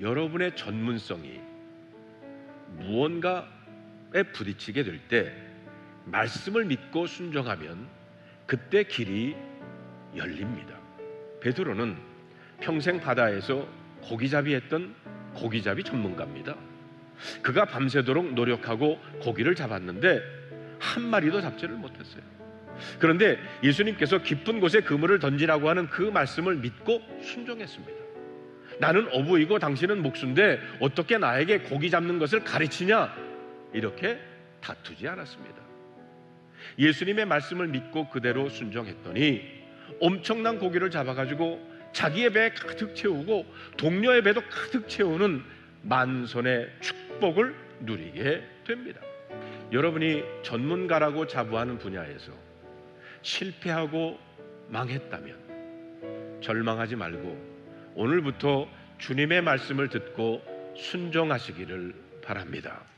여러분의 전문성이 무언가에 부딪히게 될 때 말씀을 믿고 순종하면 그때 길이 열립니다. 베드로는 평생 바다에서 고기잡이 했던 고기잡이 전문가입니다. 그가 밤새도록 노력하고 고기를 잡았는데 한 마리도 잡지를 못했어요. 그런데 예수님께서 깊은 곳에 그물을 던지라고 하는 그 말씀을 믿고 순종했습니다. 나는 어부이고 당신은 목수인데 어떻게 나에게 고기 잡는 것을 가르치냐? 이렇게 다투지 않았습니다. 예수님의 말씀을 믿고 그대로 순종했더니 엄청난 고기를 잡아가지고 자기의 배에 가득 채우고 동료의 배도 가득 채우는 만선의 축복을 누리게 됩니다. 여러분이 전문가라고 자부하는 분야에서 실패하고 망했다면 절망하지 말고 오늘부터 주님의 말씀을 듣고 순종하시기를 바랍니다.